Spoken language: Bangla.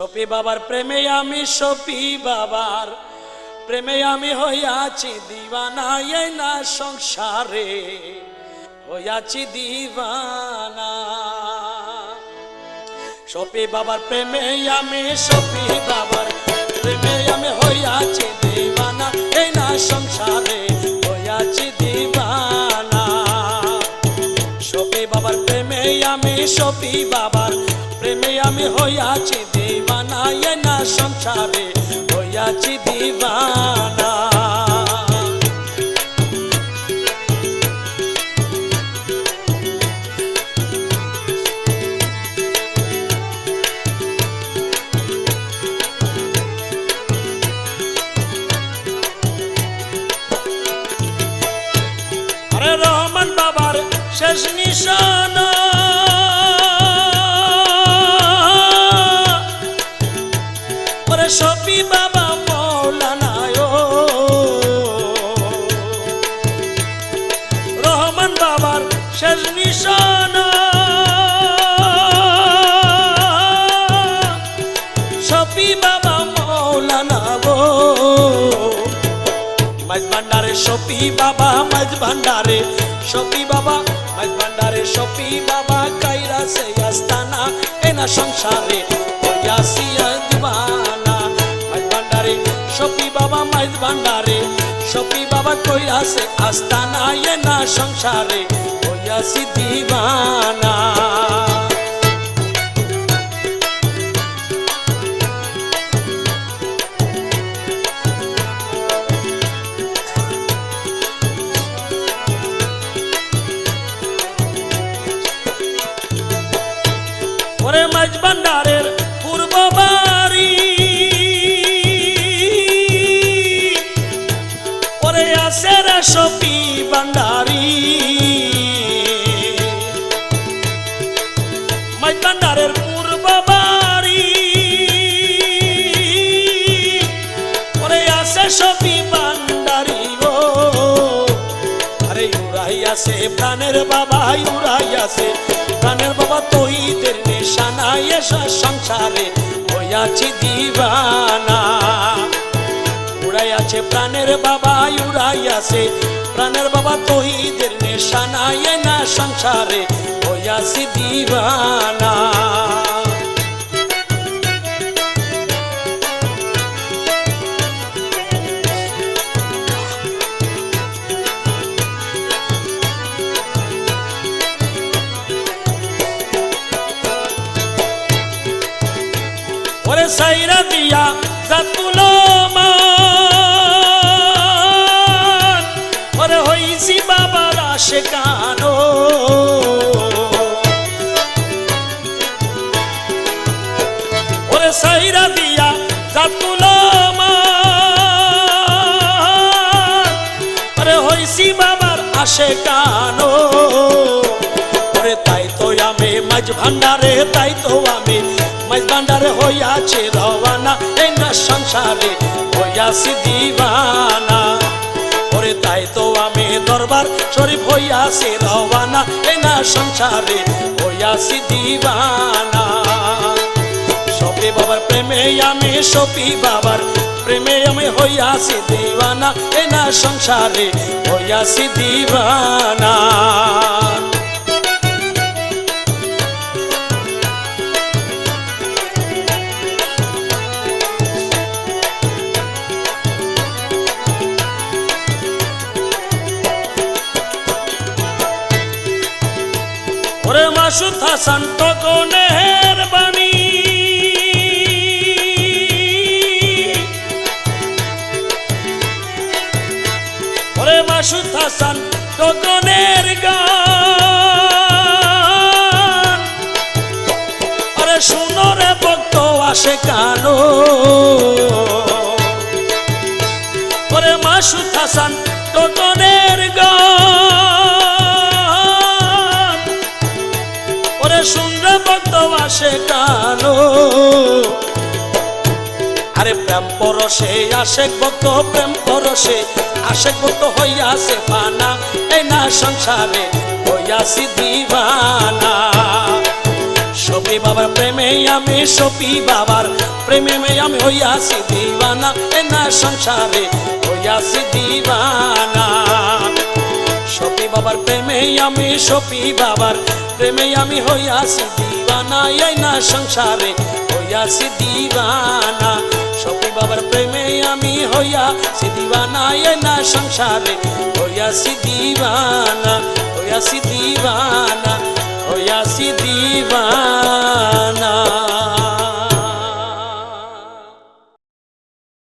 সপি বাবার প্রেমে আমি, সপি বাবার প্রেমে আমি হইয়াছি দিবানা এই না সংসারে, হইয়াছি দিবানা সপি বাবার প্রেমে আমি, সপি বাবার প্রেমে আমি হইয়াছি দিবানা এই না সংসারে, হইয়াছি দিবানা সপি বাবার প্রেমে আমি, সপি বাবার প্রেমে আমি হইয়াছি সংসারে হইয়াছি দিবানা। শেষ নিশানা মাঝ ভান্ডারে সপি বাবা মাঝ ভান্ডারে সপি বাবা মাঝ ভান্ডারে সপি বাবা, কাইরা সে আস্তানা, এনা সংসারে হইয়াসিয়া দিবানা। এনা সংসারে হইয়াসি দিবানা। মাঝ ভান্ডারের পূর্ব বাড়ি ওরে আসের সপি ভান্ডারি। মাঝ ভান্ডারের পূর্ব বাড়ি ওরে আসে সপি ভান্ডারি গো। আরে উড়াই আছে প্রাণের বাবা, উড়াই আছে প্রাণের বাবা তহিদের নিশানা এসা সংসারে হইয়াছি দিবানা। উড়াই আছে প্রাণের বাবা উড়াই আছে প্রাণের বাবা, তহিদের নেশানা এ না সংসারে হইয়াছি দিবানা। সাইরা দিয়া জাতুলো ওরে হইছি বাবার আসে কানো ওরে সাইরা দিয়া জাতুলো ওরে হইছি বাবার আসে কানো ওরে তাই তো আমি মাঝ ভান্ডারে, তাই তো ভান্ডারে হইয়াছে রওয়ানা এই না সংসারে হইয়াছি দিবানা। ওরে তাই তো আমি দরবার শরীফ হইয়াছি রওয়ানা এই না সংসারে হইয়াছি দিবানা। সপি বাবার প্রেমে আমি সপি বাবার প্রেমে আমি হইয়াছি দিবানা এ না সংসারে হইয়াছি দিবানা। ওরে মাসুদ হাসান টকনের বাণী ওরে মাসুদ হাসান গান। ওরে শুনো রে ভক্ত আসে কানো ওরে মাসুদ হাসান শুনরে ভক্ত আসে কানো আরে প্রেম পরশে, আশেক ভক্ত, প্রেম পরশে, আশেক ভক্ত হইয়াছে পানা এই না সংসারে হইয়াছি দিবানা। সপি বাবার প্রেমে আমি সপি বাবার প্রেমে আমি হইয়াছি দিবানা। এ না সংসারে হইয়াছি দিবানা। সপি বাবার প্রেমে আমি সপি বাবার প্রেমে আমি হইয়াছি দিবানা এই না সংসারে হইয়াছি দিবানা। সপি বাবার প্রেমে আমি হইয়াছি দিবানা এই না সংসারে হইয়াছি দিবানা হইয়াছি দিবানা হইয়াছি দিবানা।